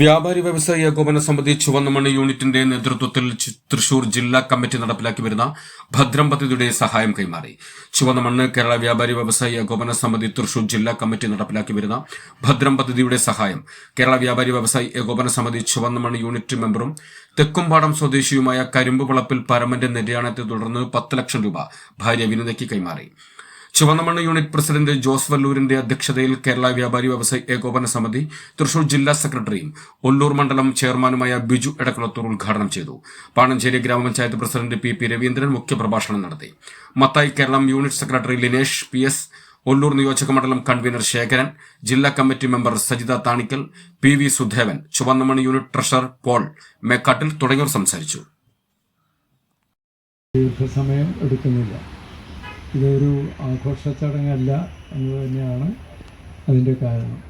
വ്യാപാരി വ്യവസായ ഏകോപനം സമിതി ചുവന്നമണ്ണി യൂണിറ്റിന്റെ നേതൃത്വത്തിൽ തൃശൂർ ജില്ലാ കമ്മിറ്റി നടപ്പിലാക്കി വരുന്ന ഭദ്രം പദ്ധതിയുടെ സഹായം കൈമാറി. ചുവന്നമണ്ണ് കേരള വ്യാപാരി വ്യവസായ ഏകോപന സമിതി തൃശൂർ ജില്ലാ കമ്മിറ്റി നടപ്പിലാക്കി വരുന്ന ഭദ്രം പദ്ധതിയുടെ സഹായം കേരള വ്യാപാരി വ്യവസായി ഏകോപന സമിതി ചുവന്നമണ്ണ് യൂണിറ്റ് മെമ്പറും തെക്കുംപാടം സ്വദേശിയുമായ കരിമ്പ് വളപ്പിൽ പരമന്റെ നിര്യാണത്തെ തുടർന്ന് പത്ത് ലക്ഷം രൂപ ഭാര്യ വിനിതയ്ക്ക് കൈമാറി. ചുവന്നമണ്ണ് യൂണിറ്റ് പ്രസിഡന്റ് ജോസ് വല്ലൂരിന്റെ അധ്യക്ഷതയിൽ കേരള വ്യാപാരി വ്യവസായി ഏകോപന സമിതി തൃശൂർ ജില്ലാ സെക്രട്ടറിയും ഒല്ലൂർ മണ്ഡലം ചെയർമാനുമായ ബിജു എടക്കുളത്തൂർ ഉദ്ഘാടനം ചെയ്തു. പാണഞ്ചേരി ഗ്രാമപഞ്ചായത്ത് പ്രസിഡന്റ് പി പി രവീന്ദ്രൻ മുഖ്യപ്രഭാഷണം നടത്തി. Mathai Keralam unit secretary Linesh P S Ollur നിയോജക മണ്ഡലം കൺവീനർ ശേഖരൻ ജില്ലാ committee member Sajitha Thanikkal P V Sudhevan Chuvannamani unit treasurer Paul Mekkattil തുടങ്ങിയവർ സംസാരിച്ചു. ദീർഘസമയം എടുക്കുന്നില്ല. ഇതൊരു ആഘോഷ ചടങ്ങല്ല എന്ന് തന്നെയാണ് അതിന്റെ കാരണം.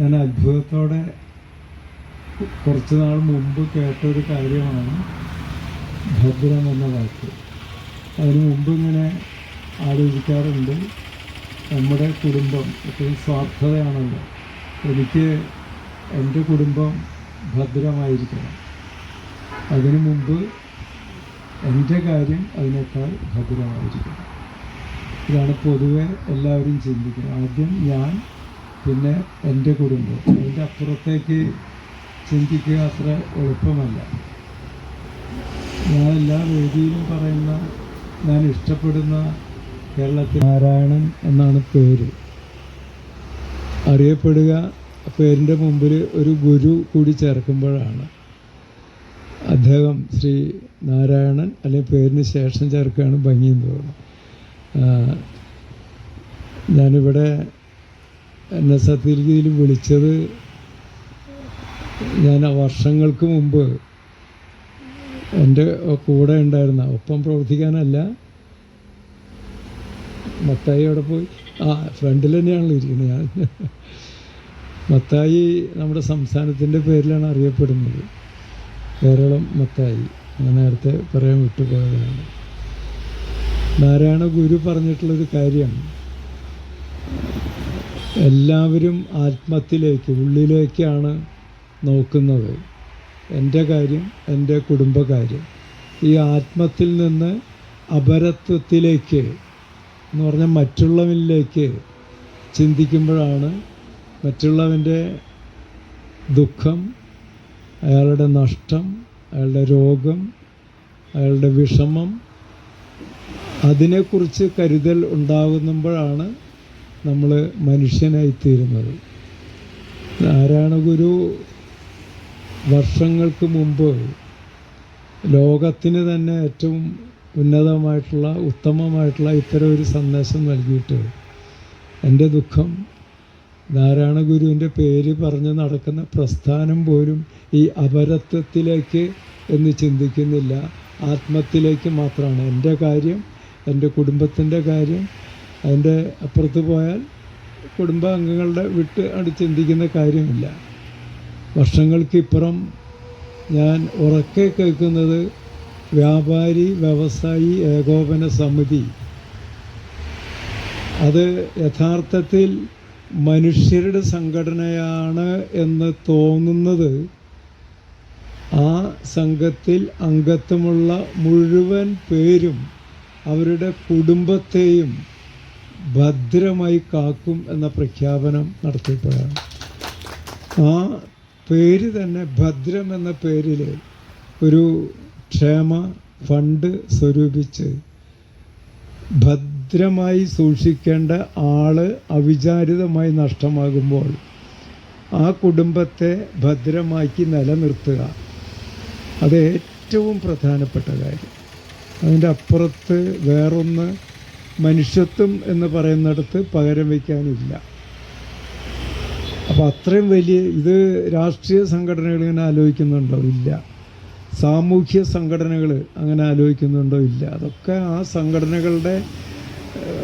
ഞാൻ അത്ഭുതത്തോടെ കുറച്ച് നാൾ മുമ്പ് കേട്ടൊരു കാര്യമാണ് ഭദ്രം എന്ന വാക്ക്. അതിന് മുമ്പ് ഇങ്ങനെ ആലോചിക്കാറുണ്ട് നമ്മുടെ കുടുംബം എപ്പോഴും സ്വാർത്ഥതയാണല്ലോ. എനിക്ക് എന്റെ കുടുംബം ഭദ്രമായിരിക്കണം. അതിനു മുമ്പ് എന്റെ കാര്യം അതിനേക്കാൾ ഭദ്രമായിരിക്കണം. ഇതാണ് പൊതുവെ എല്ലാവരും ചിന്തിക്കുന്നത്. ആദ്യം ഞാൻ പിന്നെ എന്റെ കുടുംബം. അതിന്റെ അപ്പുറത്തേക്ക് ചിന്തിക്കുക അത്ര എളുപ്പമല്ല. ഞാൻ എല്ലാ വേദിയിലും പറയുന്ന ഞാൻ ഇഷ്ടപ്പെടുന്ന കേരളത്തിൽ നാരായണൻ എന്നാണ് പേര്. അറിയപ്പെടുക പേരിന്റെ മുമ്പിൽ ഒരു ഗുരു കൂടി ചേർക്കുമ്പോഴാണ്. അദ്ദേഹം ശ്രീ നാരായണൻ അല്ലെങ്കിൽ പേരിന് ശേഷം ചേർക്കുകയാണ് ഭംഗി എന്ന് തോന്നുന്നു ആ, ഞാനിവിടെ എന്നെ സത്യജിയിൽ വിളിച്ചത് ഞാൻ വർഷങ്ങൾക്ക് മുമ്പ് എന്റെ കൂടെ ഉണ്ടായിരുന്ന ഒപ്പം പ്രവർത്തിക്കാനല്ല മത്തായി അവിടെ പോയി. ആ ഫ്രണ്ടിൽ തന്നെയാണല്ലോ ഇരിക്കുന്നത് ഞാൻ. മത്തായി നമ്മുടെ സംസ്ഥാനത്തിന്റെ പേരിലാണ് അറിയപ്പെടുന്നത്. കേരളം മത്തായി. ഞാൻ നേരത്തെ പറയാൻ വിട്ടുപോയതാണ്. നാരായണ ഗുരു പറഞ്ഞിട്ടുള്ളൊരു കാര്യം എല്ലാവരും ആത്മത്തിലേക്ക് ഉള്ളിലേക്കാണ് നോക്കുന്നത്. എന്റെ കാര്യം എന്റെ കുടുംബകാര്യം. ഈ ആത്മത്തിൽ നിന്ന് അപരത്വത്തിലേക്ക് എന്ന് പറഞ്ഞാൽ മറ്റുള്ളവനിലേക്ക് ചിന്തിക്കുമ്പോഴാണ് മറ്റുള്ളവന്റെ ദുഃഖം അയാളുടെ നഷ്ടം അയാളുടെ രോഗം അയാളുടെ വിഷമം അതിനെക്കുറിച്ച് കരുതൽ ഉണ്ടാകുമ്പോഴാണ് നമ്മൾ മനുഷ്യനായിത്തീരുന്നത്. നാരായണ ഗുരു വർഷങ്ങൾക്ക് മുമ്പ് ലോകത്തിന് തന്നെ ഏറ്റവും ഉന്നതമായിട്ടുള്ള ഉത്തമമായിട്ടുള്ള ഇത്തരം ഒരു സന്ദേശം നൽകിയിട്ട് എന്റെ ദുഃഖം നാരായണ ഗുരുവിന്റെ പേര് പറഞ്ഞ് നടക്കുന്ന പ്രസ്ഥാനം പോലും ഈ അപരത്വത്തിലേക്ക് എന്ന് ചിന്തിക്കുന്നില്ല. ആത്മത്തിലേക്ക് മാത്രമാണ്. എന്റെ കാര്യം എന്റെ കുടുംബത്തിന്റെ കാര്യം അതിന്റെ അപ്പുറത്ത് പോയാൽ കുടുംബാംഗങ്ങളുടെ വിട്ട് അടി ചിന്തിക്കുന്ന കാര്യമില്ല. വർഷങ്ങൾക്കിപ്പുറം ഞാൻ ഉറക്കെ കേൾക്കുന്നത് വ്യാപാരി വ്യവസായി ഏകോപന സമിതി. അത് യഥാർത്ഥത്തിൽ മനുഷ്യരുടെ സംഘടനയാണ് എന്ന് തോന്നുന്നത് ആ സംഘത്തിൽ അംഗത്വമുള്ള മുഴുവൻ പേരും അവരുടെ കുടുംബത്തെയും ഭദ്രമായി കാക്കും എന്ന പ്രഖ്യാപനം നടത്തിയപ്പോഴാണ്. ആ പേര് തന്നെ ഭദ്രം എന്ന പേരിൽ ഒരു ക്ഷേമ ഫണ്ട് സ്വരൂപിച്ച് ഭദ്രമായി സൂക്ഷിക്കേണ്ട ആൾ അവിചാരിതമായി നഷ്ടമാകുമ്പോൾ ആ കുടുംബത്തെ ഭദ്രമാക്കി നിലനിർത്തുക. അത് ഏറ്റവും പ്രധാനപ്പെട്ട കാര്യം. അതിന്റെ അപ്പുറത്ത് വേറൊന്ന് മനുഷ്യത്വം എന്ന് പറയുന്നിടത്ത് പകരം വയ്ക്കാനില്ല. അപ്പോൾ അത്രയും വലിയ ഇത് രാഷ്ട്രീയ സംഘടനകൾ ഇങ്ങനെ ആലോചിക്കുന്നുണ്ടോ? ഇല്ല. സാമൂഹ്യ സംഘടനകൾ അങ്ങനെ ആലോചിക്കുന്നുണ്ടോ? ഇല്ല. അതൊക്കെ ആ സംഘടനകളുടെ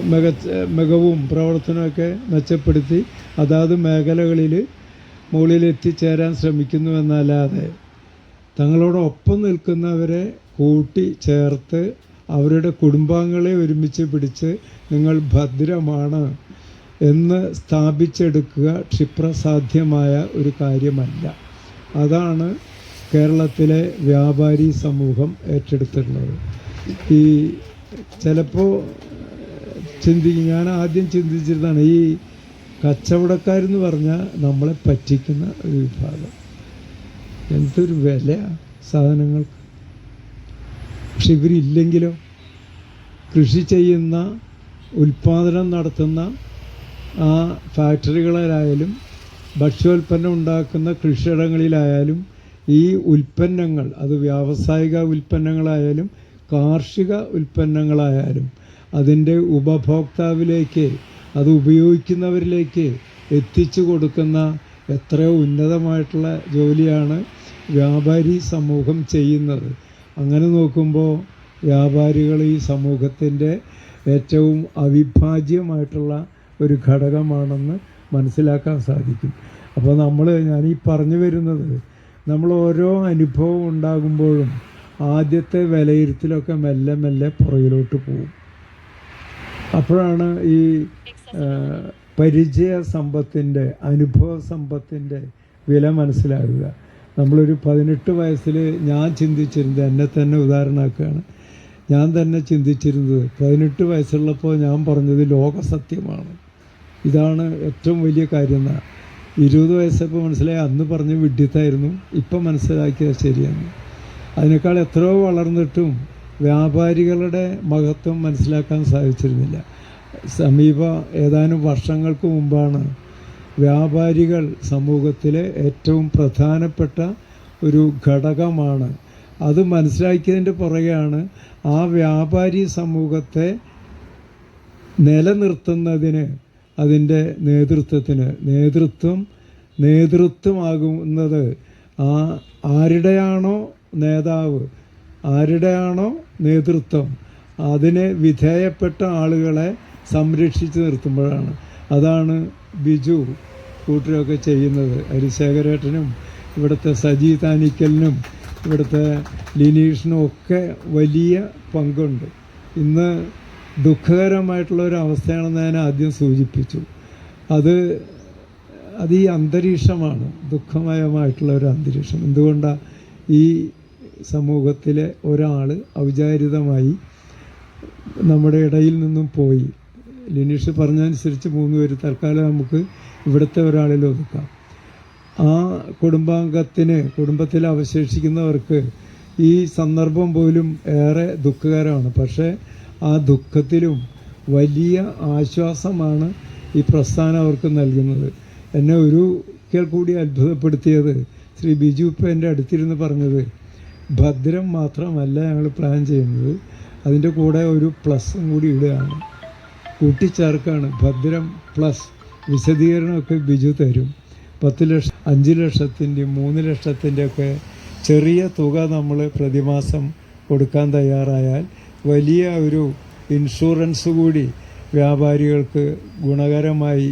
മികച്ച മികവും പ്രവർത്തനമൊക്കെ മെച്ചപ്പെടുത്തി അതാത് മേഖലകളിൽ മുകളിൽ ശ്രമിക്കുന്നുവെന്നല്ലാതെ തങ്ങളോടൊപ്പം നിൽക്കുന്നവരെ കൂട്ടി ചേർത്ത് അവരുടെ കുടുംബാംഗങ്ങളെ ഒരുമിച്ച് പിടിച്ച് നിങ്ങൾ ഭദ്രമാണ് എന്ന് സ്ഥാപിച്ചെടുക്കുക ക്ഷിപ്രസാധ്യമായ ഒരു കാര്യമല്ല. അതാണ് കേരളത്തിലെ വ്യാപാരി സമൂഹം ഏറ്റെടുത്തിട്ടുള്ളത്. ഈ ചിലപ്പോൾ ചിന്തിക്കും ഞാൻ ആദ്യം ചിന്തിച്ചിരുന്നതാണ് ഈ കച്ചവടക്കാരെന്ന് പറഞ്ഞാൽ നമ്മളെ പറ്റിക്കുന്ന ഒരു വിഭാഗം. എന്തൊരു വില സാധനങ്ങൾക്ക്. പക്ഷെ ഇവരില്ലെങ്കിലോ? കൃഷി ചെയ്യുന്ന ഉൽപാദനം നടത്തുന്ന ആ ഫാക്ടറികളിലായാലും ഭക്ഷ്യോൽപ്പന്നം ഉണ്ടാക്കുന്ന കൃഷിയിടങ്ങളിലായാലും ഈ ഉൽപ്പന്നങ്ങൾ അത് വ്യാവസായിക ഉൽപ്പന്നങ്ങളായാലും കാർഷിക ഉൽപ്പന്നങ്ങളായാലും അതിന്റെ ഉപഭോക്താവിലേക്ക് അത് ഉപയോഗിക്കുന്നവരിലേക്ക് എത്തിച്ചു കൊടുക്കുന്ന എത്രയോ ഉന്നതമായിട്ടുള്ള ജോലിയാണ് വ്യാപാരി സമൂഹം ചെയ്യുന്നത്. അങ്ങനെ നോക്കുമ്പോൾ വ്യാപാരികൾ ഈ സമൂഹത്തിന്റെ ഏറ്റവും അവിഭാജ്യമായിട്ടുള്ള ഒരു ഘടകമാണെന്ന് മനസ്സിലാക്കാൻ സാധിക്കും. അപ്പോൾ നമ്മൾ ഞാനീ പറഞ്ഞു വരുന്നത് നമ്മൾ ഓരോ അനുഭവം ഉണ്ടാകുമ്പോഴും ആദ്യത്തെ വിലയിരുത്തലൊക്കെ മെല്ലെ മെല്ലെ പുറകിലോട്ട് പോകും. അപ്പോഴാണ് ഈ പരിചയ സമ്പത്തിന്റെ അനുഭവ സമ്പത്തിന്റെ വില മനസ്സിലാകുക. നമ്മളൊരു പതിനെട്ട് വയസ്സിൽ ഞാൻ ചിന്തിച്ചിരുന്നത് എന്നെ തന്നെ ഉദാഹരണമാക്കുകയാണ്. ഞാൻ തന്നെ ചിന്തിച്ചിരുന്നത് പതിനെട്ട് വയസ്സുള്ളപ്പോൾ ഞാൻ പറഞ്ഞത് ലോകസത്യമാണ്. ഇതാണ് ഏറ്റവും വലിയ കാര്യം. എന്നാണ് ഇരുപത് വയസ്സപ്പോൾ മനസ്സിലായി അന്ന് പറഞ്ഞ് വിഡ്ഢിത്തായിരുന്നു. ഇപ്പം മനസ്സിലാക്കിയത് ശരിയാണ്. അതിനേക്കാൾ എത്രയോ വളർന്നിട്ടും വ്യാപാരികളുടെ മഹത്വം മനസ്സിലാക്കാൻ സാധിച്ചിരുന്നില്ല. സമീപ ഏതാനും വർഷങ്ങൾക്ക് മുമ്പാണ് വ്യാപാരികൾ സമൂഹത്തിലെ ഏറ്റവും പ്രധാനപ്പെട്ട ഒരു ഘടകമാണ്. അത് മനസ്സിലാക്കിയതിന്റെ പുറകെയാണ് ആ വ്യാപാരി സമൂഹത്തെ നിലനിർത്തുന്നതിന് അതിന്റെ നേതൃത്വത്തിന്. നേതൃത്വം നേതൃത്വമാകുന്നത് ആ ആരുടെയാണോ നേതാവ് ആരുടെയാണോ നേതൃത്വം അതിനെ വിധേയപ്പെട്ട ആളുകളെ സംരക്ഷിച്ചു നിർത്തുമ്പോഴാണ്. അതാണ് ബിജു കൂട്ടരൊക്കെ ചെയ്യുന്നത്. ഹരിശേഖരേട്ടനും ഇവിടുത്തെ സജി താനിക്കലിനും ഇവിടുത്തെ ലിനീഷിനും ഒക്കെ വലിയ പങ്കുണ്ട്. ഇന്ന് ദുഃഖകരമായിട്ടുള്ള ഒരു അവസ്ഥയാണെന്ന് ഞാൻ ആദ്യം സൂചിപ്പിച്ചു. അത് അത് ഈ അന്തരീക്ഷമാണ്. ദുഃഖമയമായിട്ടുള്ള ഒരു അന്തരീക്ഷം. എന്തുകൊണ്ടാണ് ഈ സമൂഹത്തിലെ ഒരാൾ ഔചാരിതമായി നമ്മുടെ ഇടയിൽ നിന്നും പോയി ലിനീഷ് പറഞ്ഞതനുസരിച്ച് മൂന്ന് പേര് തൽക്കാലം നമുക്ക് ഇവിടുത്തെ ഒരാളിൽ ഒതുക്കാം ആ കുടുംബാംഗത്തിന് കുടുംബത്തിൽ അവശേഷിക്കുന്നവർക്ക് ഈ സന്ദർഭം പോലും ഏറെ ദുഃഖകരമാണ്. പക്ഷേ ആ ദുഃഖത്തിലും വലിയ ആശ്വാസമാണ് ഈ പ്രസ്ഥാനം അവർക്ക് നൽകുന്നത്. എന്നെ ഒരു കൂടി അത്ഭുതപ്പെടുത്തിയത് ശ്രീ ബിജു എന്റെ അടുത്തിരുന്ന് പറഞ്ഞത് ഭദ്രം മാത്രമല്ല ഞങ്ങൾ പ്ലാൻ ചെയ്യുന്നത് അതിന്റെ കൂടെ ഒരു പ്ലസും കൂടി ഇടുകയാണ്. കൂട്ടിച്ചേർക്കാണ്. ഭദ്രം പ്ലസ് വിശദീകരണമൊക്കെ ബിജു തരും. പത്ത് ലക്ഷം അഞ്ച് ലക്ഷത്തിന്റെയും മൂന്ന് ലക്ഷത്തിന്റെ ഒക്കെ ചെറിയ തുക നമ്മൾ പ്രതിമാസം കൊടുക്കാൻ തയ്യാറായാൽ വലിയ ഒരു ഇൻഷുറൻസ് കൂടി വ്യാപാരികൾക്ക് ഗുണകരമായി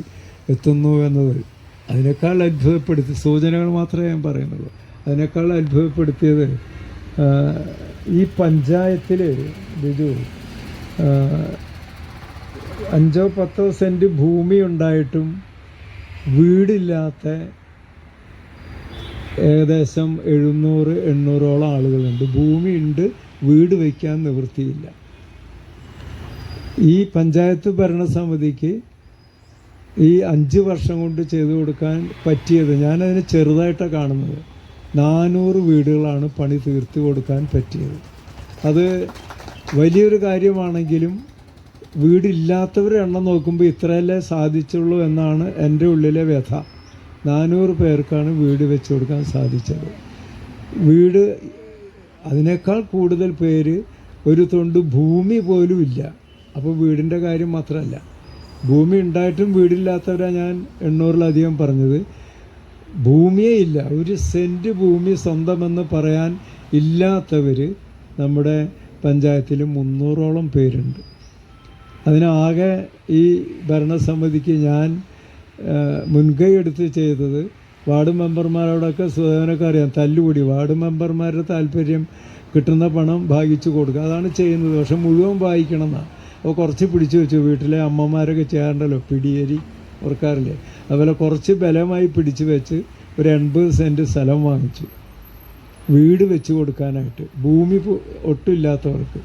എത്തുന്നു എന്നത് അതിനേക്കാൾ അത്ഭുതപ്പെടുത്തി സൂചനകൾ മാത്രമേ ഞാൻ പറയുന്നുള്ളൂ. അതിനേക്കാൾ അത്ഭുതപ്പെടുത്തിയത് ഈ പഞ്ചായത്തിൽ ബിജു അഞ്ചോ പത്തോ സെന്റ് ഭൂമി ഉണ്ടായിട്ടും വീടില്ലാത്ത ഏകദേശം എഴുന്നൂറ് എണ്ണൂറോളം ആളുകളുണ്ട്. ഭൂമിയുണ്ട് വീട് വയ്ക്കാൻ നിവൃത്തിയില്ല. ഈ പഞ്ചായത്ത് ഭരണസമിതിക്ക് ഈ അഞ്ച് വർഷം കൊണ്ട് ചെയ്തു കൊടുക്കാൻ പറ്റിയത് ഞാനതിനെ ചെറുതായിട്ടാണ് കാണുന്നത്. നാനൂറ് വീടുകളാണ് പണി തീർത്ത് കൊടുക്കാൻ പറ്റിയത്. അത് വലിയൊരു കാര്യമാണെങ്കിലും വീടില്ലാത്തവരുടെ എണ്ണം നോക്കുമ്പോൾ ഇത്രയല്ലേ സാധിച്ചുള്ളൂ എന്നാണ് എന്റെ ഉള്ളിലെ വ്യഥ. നാനൂറ് പേർക്കാണ് വീട് വെച്ചു കൊടുക്കാൻ സാധിച്ചത്. വീട് അതിനേക്കാൾ കൂടുതൽ പേര് ഒരു തൊണ്ട് ഭൂമി പോലും ഇല്ല. അപ്പോൾ വീടിന്റെ കാര്യം മാത്രമല്ല. ഭൂമി ഉണ്ടായിട്ടും വീടില്ലാത്തവരാണ് ഞാൻ എണ്ണൂറിലധികം പറഞ്ഞത്. ഭൂമിയേ ഇല്ല. ഒരു സെന്റ് ഭൂമി സ്വന്തമെന്ന് പറയാൻ ഇല്ലാത്തവർ നമ്മുടെ പഞ്ചായത്തിൽ മുന്നൂറോളം പേരുണ്ട്. അതിനാകെ ഈ ഭരണസമിതിക്ക് ഞാൻ മുൻകൈ എടുത്ത് ചെയ്തത് വാർഡ് മെമ്പർമാരോടൊക്കെ സുധാകരനൊക്കെ അറിയാം തല്ലുകൂടി. വാർഡ് മെമ്പർമാരുടെ താല്പര്യം കിട്ടുന്ന പണം ഭാഗിച്ചു കൊടുക്കുക. അതാണ് ചെയ്യുന്നത്. പക്ഷെ മുഴുവൻ വായിക്കണം എന്നാണ് അപ്പോൾ കുറച്ച് പിടിച്ചു വെച്ചു. വീട്ടിലെ അമ്മമാരൊക്കെ ചെയ്യാറുണ്ടല്ലോ. പിടിയേരി ഓർക്കാറില്ലേ? അതുപോലെ കുറച്ച് ബലമായി പിടിച്ചു വെച്ച് ഒരു എൺപത് സെന്റ് സ്ഥലം വാങ്ങിച്ചു. വീട് വെച്ച് കൊടുക്കാനായിട്ട്. ഭൂമി ഒട്ടുമില്ലാത്തവർക്ക്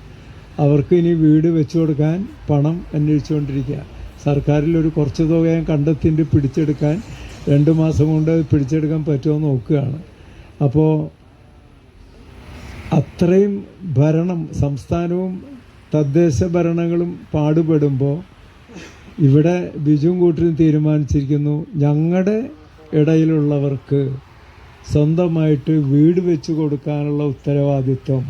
അവർക്ക് ഇനി വീട് വെച്ചു കൊടുക്കാൻ പണം അന്വേഷിച്ചുകൊണ്ടിരിക്കുക. സർക്കാരിൽ ഒരു കുറച്ച് തുക ഞാൻ കണ്ടെത്തിന്റെ പിടിച്ചെടുക്കാൻ രണ്ട് മാസം കൊണ്ട് പിടിച്ചെടുക്കാൻ പറ്റുമോ നോക്കുകയാണ്. അപ്പോൾ അത്രയും ഭരണം സംസ്ഥാനവും തദ്ദേശ ഭരണങ്ങളും പാടുപെടുമ്പോൾ ഇവിടെ ബിജുവും കൂട്ടരും തീരുമാനിച്ചിരിക്കുന്നു ഞങ്ങളുടെ ഇടയിലുള്ളവർക്ക് സ്വന്തമായിട്ട് വീട് വെച്ച് കൊടുക്കാനുള്ള ഉത്തരവാദിത്വം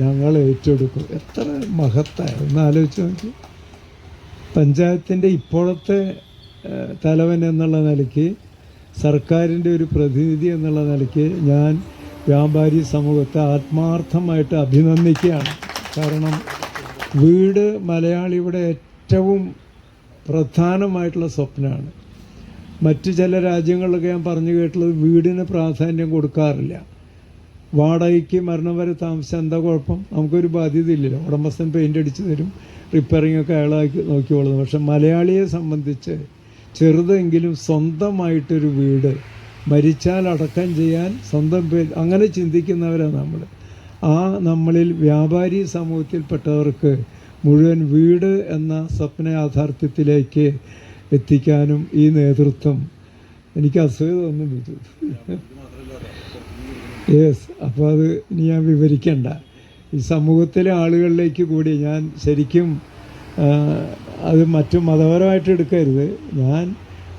ഞങ്ങൾ ഏറ്റെടുക്കും. എത്ര മഹത്തായ ഒന്ന് ആലോചിച്ച് നോക്കി. പഞ്ചായത്തിന്റെ ഇപ്പോഴത്തെ തലവൻ എന്നുള്ള നിലയ്ക്ക് സർക്കാരിന്റെ ഒരു പ്രതിനിധി എന്നുള്ള നിലയ്ക്ക് ഞാൻ വ്യാപാരി സമൂഹത്തെ ആത്മാർത്ഥമായിട്ട് അഭിനന്ദിക്കുകയാണ്. കാരണം വീട് മലയാളിയുടെ ഏറ്റവും പ്രധാനമായിട്ടുള്ള സ്വപ്നമാണ്. മറ്റ് ചില രാജ്യങ്ങളിലൊക്കെ ഞാൻ പറഞ്ഞു കേട്ടുള്ളത് വീടിന് പ്രാധാന്യം കൊടുക്കാറില്ല. വാടകയ്ക്ക് മരണം വരെ താമസിച്ചാൽ എന്താ കുഴപ്പം? നമുക്കൊരു ബാധ്യത ഇല്ലല്ലോ ഉടമസ്ഥൻ പെയിന്റ് അടിച്ച് തരും റിപ്പയറിംഗ് ഒക്കെ അയാളാക്കി നോക്കിക്കോളുന്നു. പക്ഷെ മലയാളിയെ സംബന്ധിച്ച് ചെറുതെങ്കിലും സ്വന്തമായിട്ടൊരു വീട് മരിച്ചാൽ അടക്കം ചെയ്യാൻ സ്വന്തം പേര് അങ്ങനെ ചിന്തിക്കുന്നവരാണ് നമ്മൾ ആ നമ്മളിൽ വ്യാപാരി സമൂഹത്തിൽപ്പെട്ടവർക്ക് മുഴുവൻ വീട് എന്ന സ്വപ്ന യാഥാർത്ഥ്യത്തിലേക്ക് എത്തിക്കാനും ഈ നേതൃത്വം എനിക്ക് അസൂയ തോന്നുന്നു. യെസ് അപ്പോൾ അത് ഇനി ഞാൻ വിവരിക്കണ്ട. ഈ സമൂഹത്തിലെ ആളുകളിലേക്ക് കൂടി ഞാൻ ശരിക്കും അത് മറ്റു മതപരമായിട്ട് എടുക്കരുത്. ഞാൻ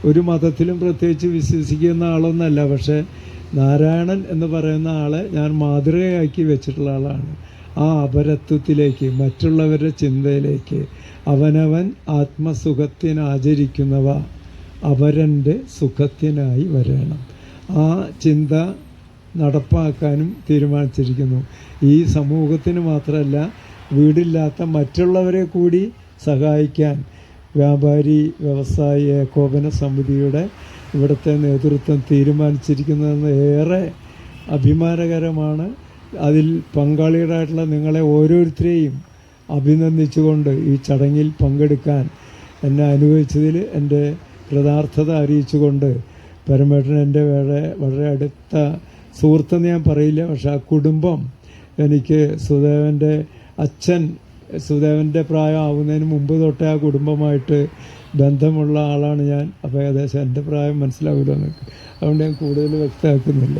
ഒരു മതത്തിലും പ്രത്യേകിച്ച് വിശ്വസിക്കുന്ന ആളൊന്നല്ല പക്ഷേ നാരായണൻ എന്ന് പറയുന്ന ആളെ ഞാൻ മാതൃകയാക്കി വെച്ചിട്ടുള്ള ആളാണ്. ആ അപരത്വത്തിലേക്ക് മറ്റുള്ളവരുടെ ചിന്തയിലേക്ക് അവനവൻ ആത്മസുഖത്തിനാചരിക്കുന്നവ അവരന്റെ സുഖത്തിനായി വരണം. ആ ചിന്ത നടപ്പാക്കാനും തീരുമാനിച്ചിരിക്കുന്നു. ഈ സമൂഹത്തിന് മാത്രമല്ല വീടില്ലാത്ത മറ്റുള്ളവരെ കൂടി സഹായിക്കാൻ വ്യാപാരി വ്യവസായി ഏകോപന സമിതിയുടെ ഇവിടുത്തെ നേതൃത്വം തീരുമാനിച്ചിരിക്കുന്നതെന്ന് ഏറെ അഭിമാനകരമാണ്. അതിൽ പങ്കാളികളായിട്ടുള്ള നിങ്ങളെ ഓരോരുത്തരെയും അഭിനന്ദിച്ചുകൊണ്ട് ഈ ചടങ്ങിൽ പങ്കെടുക്കാൻ എന്നെ അനുഭവിച്ചതിൽ എന്റെ കൃതാർത്ഥത അറിയിച്ചുകൊണ്ട് പരമേട്ടൻ എന്റെ വളരെ വളരെ അടുത്ത സുഹൃത്തെന്ന് ഞാൻ പറയില്ല പക്ഷെ ആ കുടുംബം എനിക്ക് സുദേവന്റെ അച്ഛൻ സുദേവന്റെ പ്രായം ആവുന്നതിന് മുമ്പ് തൊട്ടേ ആ കുടുംബമായിട്ട് ബന്ധമുള്ള ആളാണ് ഞാൻ. അപ്പോൾ ഏകദേശം എന്റെ പ്രായം മനസ്സിലാവില്ല എന്നൊക്കെ അതുകൊണ്ട് ഞാൻ കൂടുതൽ വ്യക്തമാക്കുന്നില്ല.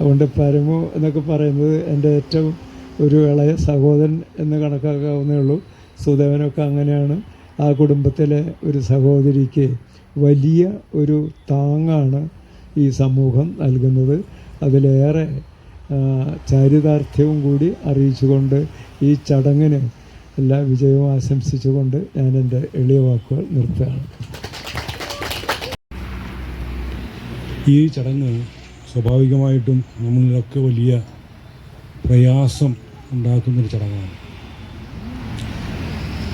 അതുകൊണ്ട് പരമു എന്നൊക്കെ പറയുന്നത് എന്റെ ഏറ്റവും ഒരു ഇളയ സഹോദരൻ എന്ന് കണക്കാക്കാവുന്നേ ഉള്ളൂ. സുദേവനൊക്കെ അങ്ങനെയാണ്. ആ കുടുംബത്തിലെ ഒരു സഹോദരിക്ക് വലിയ ഒരു താങ്ങാണ് ഈ സമൂഹം നൽകുന്നത്. അതിലേറെ ചാരിതാർത്ഥ്യവും കൂടി അറിയിച്ചുകൊണ്ട് ഈ ചടങ്ങിന് എല്ലാ വിജയവും ആശംസിച്ചുകൊണ്ട് ഞാൻ എന്റെ എളിയ വാക്കുകൾ നിർത്തുകയാണ്. ഈ ചടങ്ങ് സ്വാഭാവികമായിട്ടും നമ്മളിലൊക്കെ വലിയ പ്രയാസം ഉണ്ടാക്കുന്നൊരു ചടങ്ങാണ്.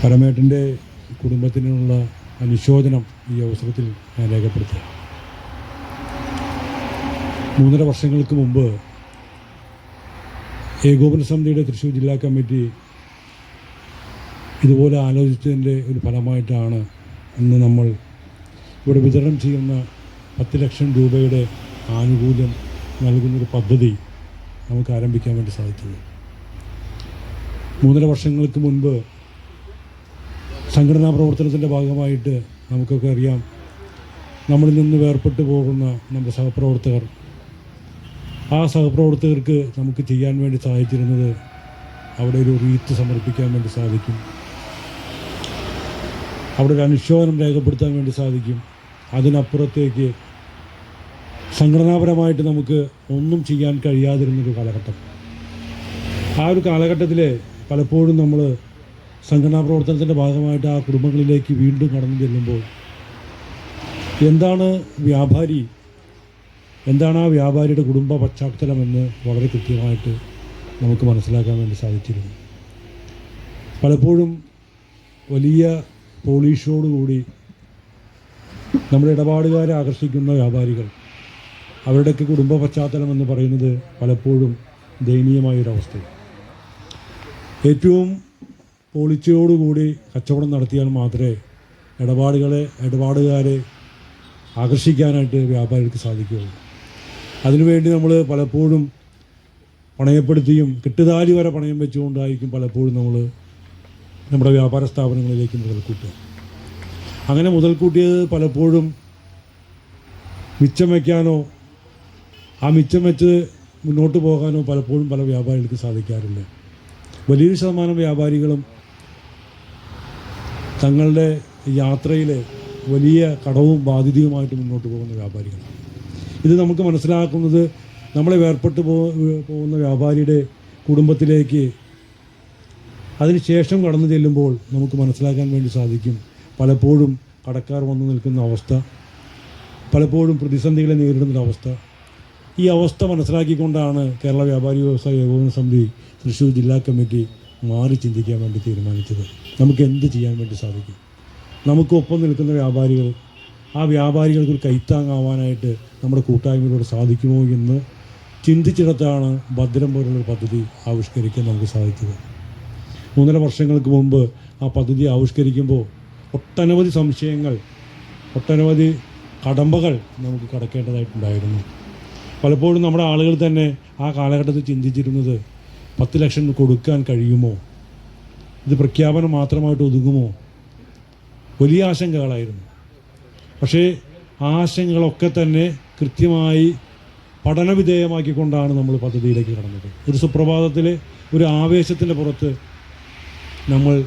പരമേട്ടന്റെ കുടുംബത്തിനുള്ള അനുശോചനം ഈ അവസരത്തിൽ ഞാൻ രേഖപ്പെടുത്തുക മൂന്നര വർഷങ്ങൾക്ക് മുമ്പ് ഏകോപന സമിതിയുടെ തൃശ്ശൂർ ജില്ലാ കമ്മിറ്റി ഇതുപോലെ ആലോചിച്ചതിന്റെ ഒരു ഫലമായിട്ടാണ് ഇന്ന് നമ്മൾ ഇവിടെ വിതരണം ചെയ്യുന്ന പത്ത് ലക്ഷം രൂപയുടെ ആനുകൂല്യം നൽകുന്നൊരു പദ്ധതി നമുക്ക് ആരംഭിക്കാൻ വേണ്ടി സാധിച്ചത്. മൂന്നര വർഷങ്ങൾക്ക് മുൻപ് സംഘടനാ പ്രവർത്തനത്തിന്റെ ഭാഗമായിട്ട് നമുക്കൊക്കെ അറിയാം. നമ്മളിൽ നിന്ന് വേർപെട്ടു പോകുന്ന നമ്മുടെ സഹപ്രവർത്തകർ ആ സഹപ്രവർത്തകർക്ക് നമുക്ക് ചെയ്യാൻ വേണ്ടി സഹായിച്ചിരുന്നത് അവിടെ ഒരു റീത്ത് സമർപ്പിക്കാൻ വേണ്ടി സാധിക്കും. അവിടെ ഒരു അനുശോചനം രേഖപ്പെടുത്താൻ വേണ്ടി സാധിക്കും. അതിനപ്പുറത്തേക്ക് സംഘടനാപരമായിട്ട് നമുക്ക് ഒന്നും ചെയ്യാൻ കഴിയാതിരുന്നൊരു കാലഘട്ടം. ആ ഒരു കാലഘട്ടത്തിൽ പലപ്പോഴും നമ്മൾ സംഘടനാ പ്രവർത്തനത്തിന്റെ ഭാഗമായിട്ട് ആ കുടുംബങ്ങളിലേക്ക് വീണ്ടും കടന്നു ചെല്ലുമ്പോൾ എന്താണ് വ്യാപാരി എന്താണ് ആ വ്യാപാരിയുടെ കുടുംബ പശ്ചാത്തലമെന്ന് വളരെ കൃത്യമായിട്ട് നമുക്ക് മനസ്സിലാക്കാൻ വേണ്ടി സാധിച്ചിരുന്നു. പലപ്പോഴും വലിയ പോളീഷോടുകൂടി നമ്മുടെ ഇടപാടുകാരെ ആകർഷിക്കുന്ന വ്യാപാരികൾ അവരുടെയൊക്കെ കുടുംബ പശ്ചാത്തലം എന്ന് പറയുന്നത് പലപ്പോഴും ദയനീയമായൊരവസ്ഥയാണ് ഏറ്റവും പോളിച്ചയോടുകൂടി കച്ചവടം നടത്തിയാൽ മാത്രമേ ഇടപാടുകളെ ഇടപാടുകാരെ ആകർഷിക്കാനായിട്ട് വ്യാപാരികൾക്ക് സാധിക്കുകയുള്ളൂ. അതിനുവേണ്ടി നമ്മൾ പലപ്പോഴും പണയപ്പെടുത്തിയും കിട്ടുതാലി വരെ പണയം വെച്ചുകൊണ്ടായിരിക്കും പലപ്പോഴും നമ്മൾ നമ്മുടെ വ്യാപാര സ്ഥാപനങ്ങളിലേക്ക് മുതൽക്കൂട്ടുക അങ്ങനെ മുതൽക്കൂട്ടിയത് പലപ്പോഴും മിച്ചം വയ്ക്കാനോ ആ മിച്ചം വെച്ച് മുന്നോട്ട് പോകാനോ പലപ്പോഴും പല വ്യാപാരികൾക്ക് സാധിക്കാറില്ല. വലിയൊരു ശതമാനം വ്യാപാരികളും തങ്ങളുടെ യാത്രയിലെ വലിയ കടവും ബാധ്യതയുമായിട്ട് മുന്നോട്ട് പോകുന്ന വ്യാപാരികളാണ്. ഇത് നമുക്ക് മനസ്സിലാക്കുന്നത് നമ്മളെ വേർപെട്ട് പോകുന്ന വ്യാപാരിയുടെ കുടുംബത്തിലേക്ക്. അതിനുശേഷം കടന്നു ചെല്ലുമ്പോൾ നമുക്ക് മനസ്സിലാക്കാൻ വേണ്ടി സാധിക്കും പലപ്പോഴും കടക്കാർ വന്നു നിൽക്കുന്ന അവസ്ഥ പലപ്പോഴും പ്രതിസന്ധികളെ നേരിടുന്ന അവസ്ഥ. ഈ അവസ്ഥ മനസ്സിലാക്കിക്കൊണ്ടാണ് കേരള വ്യാപാരി വ്യവസായ ഏകോപന സമിതി തൃശ്ശൂർ ജില്ലാ കമ്മിറ്റി മാറി ചിന്തിക്കാൻ വേണ്ടി തീരുമാനിച്ചത്. നമുക്ക് എന്ത് ചെയ്യാൻ വേണ്ടി സാധിക്കും? നമുക്കൊപ്പം നിൽക്കുന്ന വ്യാപാരികൾ ആ വ്യാപാരികൾക്ക് ഒരു കൈത്താങ്ങാവാനായിട്ട് നമ്മുടെ കൂട്ടായ്മയിലൂടെ സാധിക്കുമോ എന്ന് ചിന്തിച്ചിടത്താണ് ഭദ്രം പോലുള്ളൊരു പദ്ധതി ആവിഷ്കരിക്കാൻ നമുക്ക് സാധിച്ചത്. മൂന്നര വർഷങ്ങൾക്ക് മുമ്പ് ആ പദ്ധതി ആവിഷ്കരിക്കുമ്പോൾ ഒട്ടനവധി സംശയങ്ങൾ ഒട്ടനവധി കടമ്പകൾ നമുക്ക് കടക്കേണ്ടതായിട്ടുണ്ടായിരുന്നു. പലപ്പോഴും നമ്മുടെ ആളുകൾ തന്നെ ആ കാലഘട്ടത്തിൽ ചിന്തിച്ചിരുന്നത് പത്ത് ലക്ഷം കൊടുക്കാൻ കഴിയുമോ? ഇത് പ്രഖ്യാപനം മാത്രമായിട്ട് ഒതുങ്ങുമോ? വലിയ ആശങ്കകളായിരുന്നു. പക്ഷേ ആശയങ്ങളൊക്കെ തന്നെ കൃത്യമായി പഠനവിധേയമാക്കിക്കൊണ്ടാണ് നമ്മൾ പദ്ധതിയിലേക്ക് കടന്നത്. ഒരു സുപ്രഭാതത്തിൽ ഒരു ആവേശത്തിന്റെ പുറത്ത് നമ്മൾ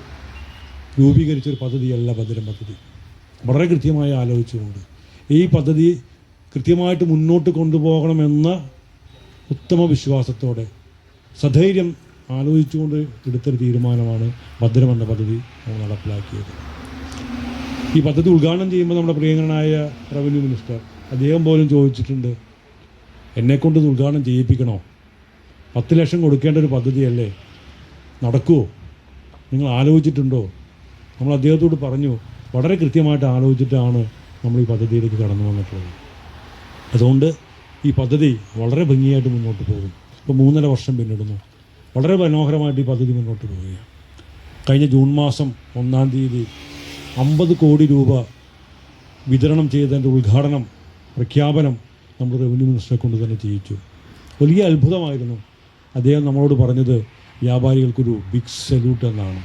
രൂപീകരിച്ചൊരു പദ്ധതിയല്ല ഭദ്രം പദ്ധതി. വളരെ കൃത്യമായി ആലോചിച്ചുകൊണ്ട് ഈ പദ്ധതി കൃത്യമായിട്ട് മുന്നോട്ട് കൊണ്ടുപോകണമെന്ന ഉത്തമ വിശ്വാസത്തോടെ സധൈര്യം ആലോചിച്ചുകൊണ്ട് എടുത്തൊരു തീരുമാനമാണ് ഭദ്രം എന്ന പദ്ധതി നമ്മൾ നടപ്പിലാക്കിയത്. ഈ പദ്ധതി ഉദ്ഘാടനം ചെയ്യുമ്പോൾ നമ്മുടെ പ്രിയങ്കരനായ റവന്യൂ മിനിസ്റ്റർ അദ്ദേഹം പോലും ചോദിച്ചിട്ടുണ്ട് എന്നെക്കൊണ്ട് ഇത് ഉദ്ഘാടനം ചെയ്യിപ്പിക്കണോ? പത്ത് ലക്ഷം കൊടുക്കേണ്ട ഒരു പദ്ധതിയല്ലേ? നടക്കുമോ നിങ്ങൾ ആലോചിച്ചിട്ടുണ്ടോ? നമ്മൾ അദ്ദേഹത്തോട് പറഞ്ഞു വളരെ കൃത്യമായിട്ട് ആലോചിച്ചിട്ടാണ് നമ്മൾ ഈ പദ്ധതിയിലേക്ക് കടന്നു വന്നിട്ടുള്ളത്. അതുകൊണ്ട് ഈ പദ്ധതി വളരെ ഭംഗിയായിട്ട് മുന്നോട്ട് പോകും. ഇപ്പോൾ മൂന്നര വർഷം പിന്നിടുന്നു. വളരെ മനോഹരമായിട്ട് ഈ പദ്ധതി മുന്നോട്ട് പോവുകയാണ്. കഴിഞ്ഞ ജൂൺ മാസം ഒന്നാം തീയതി അമ്പത് കോടി രൂപ വിതരണം ചെയ്തതിന്റെ ഉദ്ഘാടനം പ്രഖ്യാപനം നമ്മൾ റവന്യൂ മിനിസ്റ്ററെ കൊണ്ട് തന്നെ ചെയ്യിച്ചു. വലിയ അത്ഭുതമായിരുന്നു. അദ്ദേഹം നമ്മളോട് പറഞ്ഞത് വ്യാപാരികൾക്കൊരു ബിഗ് സല്യൂട്ട് എന്നാണ്.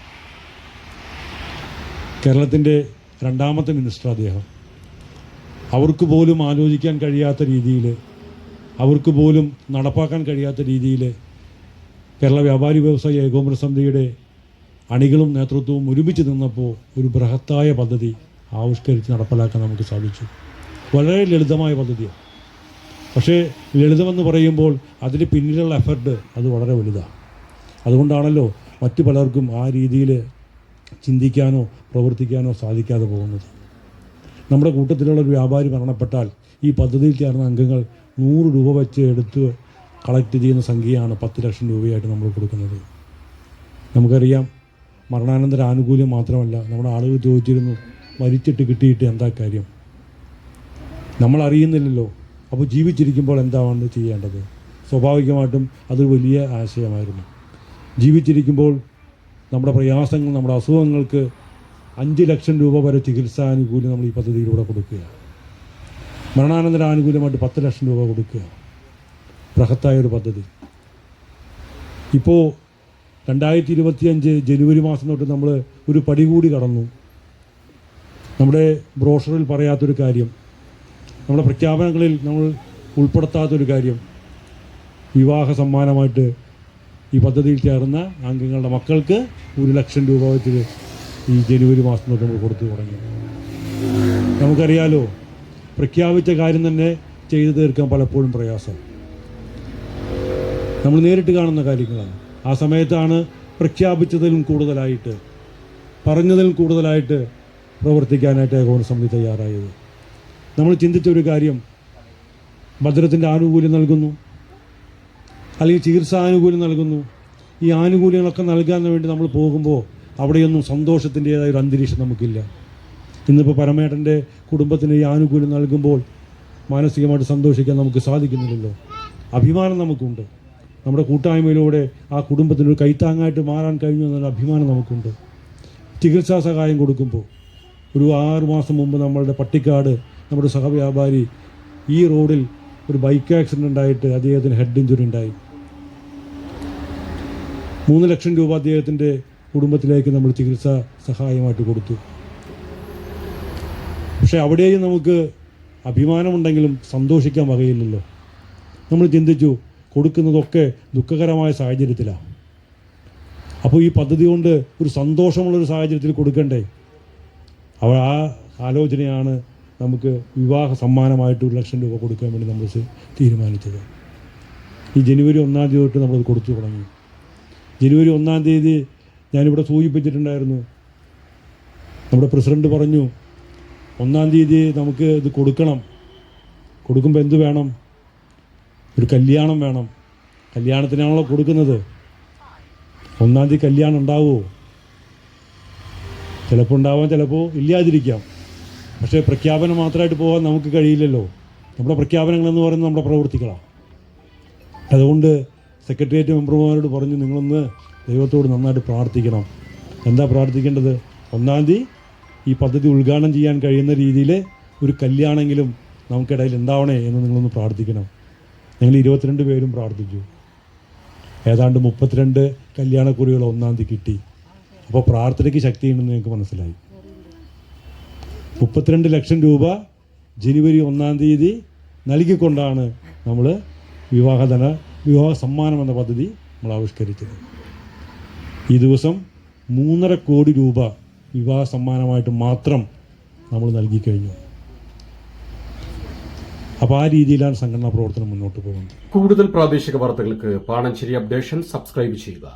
കേരളത്തിന്റെ രണ്ടാമത്തെ മിനിസ്റ്റർ അദ്ദേഹം. അവർക്ക് പോലും ആലോചിക്കാൻ കഴിയാത്ത രീതിയിൽ അവർക്ക് പോലും നടപ്പാക്കാൻ കഴിയാത്ത രീതിയിൽ കേരള വ്യാപാരി വ്യവസായ ഏകോപന സമിതിയുടെ അണികളും നേതൃത്വവും ഒരുമിച്ച് നിന്നപ്പോൾ ഒരു ബൃഹത്തായ പദ്ധതി ആവിഷ്കരിച്ച് നടപ്പിലാക്കാൻ നമുക്ക് സാധിച്ചു. വളരെ ലളിതമായ പദ്ധതിയാണ്. പക്ഷേ ലളിതമെന്ന് പറയുമ്പോൾ അതിന് പിന്നിലുള്ള എഫർട്ട് അത് വളരെ വലുതാണ്. അതുകൊണ്ടാണല്ലോ മറ്റു പലർക്കും ആ രീതിയിൽ ചിന്തിക്കാനോ പ്രവർത്തിക്കാനോ സാധിക്കാതെ പോകുന്നത്. നമ്മുടെ കൂട്ടത്തിലുള്ള ഒരു വ്യാപാരി മരണപ്പെട്ടാൽ ഈ പദ്ധതിയിൽ ചേർന്ന അംഗങ്ങൾ നൂറ് രൂപ വെച്ച് എടുത്ത് കളക്ട് ചെയ്യുന്ന സംഖ്യയാണ് പത്ത് ലക്ഷം രൂപയായിട്ട് നമ്മൾ കൊടുക്കുന്നത്. നമുക്കറിയാം മരണാനന്തര ആനുകൂല്യം മാത്രമല്ല നമ്മുടെ ആളുകൾ ചോദിച്ചിരുന്നു മരിച്ചിട്ട് കിട്ടിയിട്ട് എന്താ കാര്യം? നമ്മൾ അറിയുന്നില്ലല്ലോ അപ്പോൾ ജീവിച്ചിരിക്കുമ്പോൾ എന്താണ് ചെയ്യേണ്ടത്? സ്വാഭാവികമായിട്ടും അതൊരു വലിയ ആശയമായിരുന്നു. ജീവിച്ചിരിക്കുമ്പോൾ നമ്മുടെ പ്രയാസങ്ങൾ നമ്മുടെ അസുഖങ്ങൾക്ക് അഞ്ച് ലക്ഷം രൂപ വരെ ചികിത്സാനുകൂല്യം നമ്മൾ ഈ പദ്ധതിയിലൂടെ കൊടുക്കുക. മരണാനന്തര ആനുകൂല്യമായിട്ട് പത്ത് ലക്ഷം രൂപ കൊടുക്കുക. ബൃഹത്തായ ഒരു പദ്ധതി. ഇപ്പോൾ രണ്ടായിരത്തി ഇരുപത്തിയഞ്ച് ജനുവരി മാസം തൊട്ട് നമ്മൾ ഒരു പടി കൂടി കടന്നു. നമ്മുടെ ബ്രോഷറിൽ പറയാത്തൊരു കാര്യം. നമ്മുടെ പ്രഖ്യാപനങ്ങളിൽ നമ്മൾ ഉൾപ്പെടുത്താത്തൊരു കാര്യം. വിവാഹ സമ്മാനമായിട്ട് ഈ പദ്ധതിയിൽ ചേർന്ന അംഗങ്ങളുടെ മക്കൾക്ക് ഒരു ലക്ഷം രൂപ വെച്ച് ഈ ജനുവരി മാസം തൊട്ട് നമ്മൾ കൊടുത്തു തുടങ്ങി. നമുക്കറിയാലോ പ്രഖ്യാപിച്ച കാര്യം തന്നെ ചെയ്തു തീർക്കാൻ പലപ്പോഴും പ്രയാസം. നമ്മൾ നേരിട്ട് കാണുന്ന കാര്യങ്ങളാണ്. ആ സമയത്താണ് പ്രഖ്യാപിച്ചതിലും കൂടുതലായിട്ട് പറഞ്ഞതിലും കൂടുതലായിട്ട് പ്രവർത്തിക്കാനായിട്ട് ഏകോപന സമിതി തയ്യാറായത്. നമ്മൾ ചിന്തിച്ച ഒരു കാര്യം ഭദ്രത്തിന്റെ ആനുകൂല്യം നൽകുന്നു അല്ലെങ്കിൽ ചികിത്സാ ആനുകൂല്യം നൽകുന്നു. ഈ ആനുകൂല്യങ്ങളൊക്കെ നൽകാൻ വേണ്ടി നമ്മൾ പോകുമ്പോൾ അവിടെയൊന്നും സന്തോഷത്തിന്റെതായ ഒരു അന്തരീക്ഷം നമുക്കില്ല. ഇന്നിപ്പോൾ പരമേട്ടന്റെ കുടുംബത്തിന് ഈ ആനുകൂല്യം നൽകുമ്പോൾ മാനസികമായിട്ട് സന്തോഷിക്കാൻ നമുക്ക് സാധിക്കുന്നില്ലല്ലോ. അഭിമാനം നമുക്കുണ്ട്. നമ്മുടെ കൂട്ടായ്മയിലൂടെ ആ കുടുംബത്തിന് ഒരു കൈത്താങ്ങായിട്ട് മാറാൻ കഴിഞ്ഞു എന്നൊരു അഭിമാനം നമുക്കുണ്ട്. ചികിത്സാ സഹായം കൊടുക്കുമ്പോൾ ഒരു ആറ് മാസം മുമ്പ് നമ്മളുടെ പട്ടിക്കാട് നമ്മുടെ സഹവ്യാപാരി ഈ റോഡിൽ ഒരു ബൈക്ക് ആക്സിഡന്റ് ഉണ്ടായിട്ട് അദ്ദേഹത്തിന് ഹെഡ് ഇഞ്ചുറി ഉണ്ടായി. മൂന്ന് ലക്ഷം രൂപ അദ്ദേഹത്തിന്റെ കുടുംബത്തിലേക്ക് നമ്മൾ ചികിത്സാ സഹായമായിട്ട് കൊടുത്തു. പക്ഷേ അവിടെയും നമുക്ക് അഭിമാനമുണ്ടെങ്കിലും സന്തോഷിക്കാൻ വകയില്ലല്ലോ. നമ്മൾ ചിന്തിച്ചു കൊടുക്കുന്നതൊക്കെ ദുഃഖകരമായ സാഹചര്യത്തിലാണ്. അപ്പോൾ ഈ പദ്ധതി കൊണ്ട് ഒരു സന്തോഷമുള്ളൊരു സാഹചര്യത്തിൽ കൊടുക്കണ്ടേ? അവ ആ ആലോചനയാണ് നമുക്ക് വിവാഹ സമ്മാനമായിട്ട് ഒരു ലക്ഷം രൂപ കൊടുക്കാൻ വേണ്ടി നമ്മൾ തീരുമാനിച്ചത്. ഈ ജനുവരി ഒന്നാം തീയതി തൊട്ട് നമ്മളത് കൊടുത്തു തുടങ്ങി. ജനുവരി ഒന്നാം തീയതി ഞാനിവിടെ സൂചിപ്പിച്ചിട്ടുണ്ടായിരുന്നു. നമ്മുടെ പ്രസിഡന്റ് പറഞ്ഞു ഒന്നാം തീയതി നമുക്ക് ഇത് കൊടുക്കണം. കൊടുക്കുമ്പോൾ എന്ത് വേണം? ഒരു കല്യാണം വേണം. കല്യാണത്തിനാണല്ലോ കൊടുക്കുന്നത്. ഒന്നാം തീയതി കല്യാണം ഉണ്ടാവുമോ ചിലപ്പോൾ ഉണ്ടാവാം ചിലപ്പോൾ ഇല്ലാതിരിക്കാം. പക്ഷേ പ്രഖ്യാപനം മാത്രമായിട്ട് പോകാൻ നമുക്ക് കഴിയില്ലല്ലോ. നമ്മുടെ പ്രഖ്യാപനങ്ങളെന്ന് പറയുന്നത് നമ്മുടെ പ്രവർത്തികളാണ് അതുകൊണ്ട് സെക്രട്ടേറിയറ്റ് മെമ്പർമാരോട് പറഞ്ഞു നിങ്ങളൊന്ന് ദൈവത്തോട് നന്നായിട്ട് പ്രാർത്ഥിക്കണം. എന്താ പ്രാർത്ഥിക്കേണ്ടത്? ഒന്നാം തീയതി ഈ പദ്ധതി ഉദ്ഘാടനം ചെയ്യാൻ കഴിയുന്ന രീതിയിൽ ഒരു കല്യാണമെങ്കിലും നമുക്കിടയിൽ ഉണ്ടാവണേ എന്ന് നിങ്ങളൊന്ന് പ്രാർത്ഥിക്കണം. ഞങ്ങൾ ഇരുപത്തിരണ്ട് പേരും പ്രാർത്ഥിച്ചു. ഏതാണ്ട് മുപ്പത്തിരണ്ട് കല്യാണക്കുറികൾ ഒന്നാം തീയതി കിട്ടി. അപ്പോൾ പ്രാർത്ഥനയ്ക്ക് ശക്തിയുണ്ടെന്ന് ഞങ്ങൾക്ക് മനസ്സിലായി. മുപ്പത്തിരണ്ട് ലക്ഷം രൂപ ജനുവരി ഒന്നാം തീയതി നൽകിക്കൊണ്ടാണ് നമ്മൾ വിവാഹധന വിവാഹ സമ്മാനം എന്ന പദ്ധതി നമ്മൾ ആവിഷ്കരിച്ചത്. ഈ ദിവസം മൂന്നര കോടി രൂപ വിവാഹ സമ്മാനമായിട്ട് മാത്രം നമ്മൾ നൽകി കഴിഞ്ഞു. അപ്പോൾ ആ രീതിയിലാണ് സംഘടനാ പ്രവർത്തനം മുന്നോട്ട് പോകുന്നത്. കൂടുതൽ പ്രാദേശിക വാർത്തകൾക്ക് പാണഞ്ചേരി അപ്ഡേഷൻ സബ്സ്ക്രൈബ് ചെയ്യുക.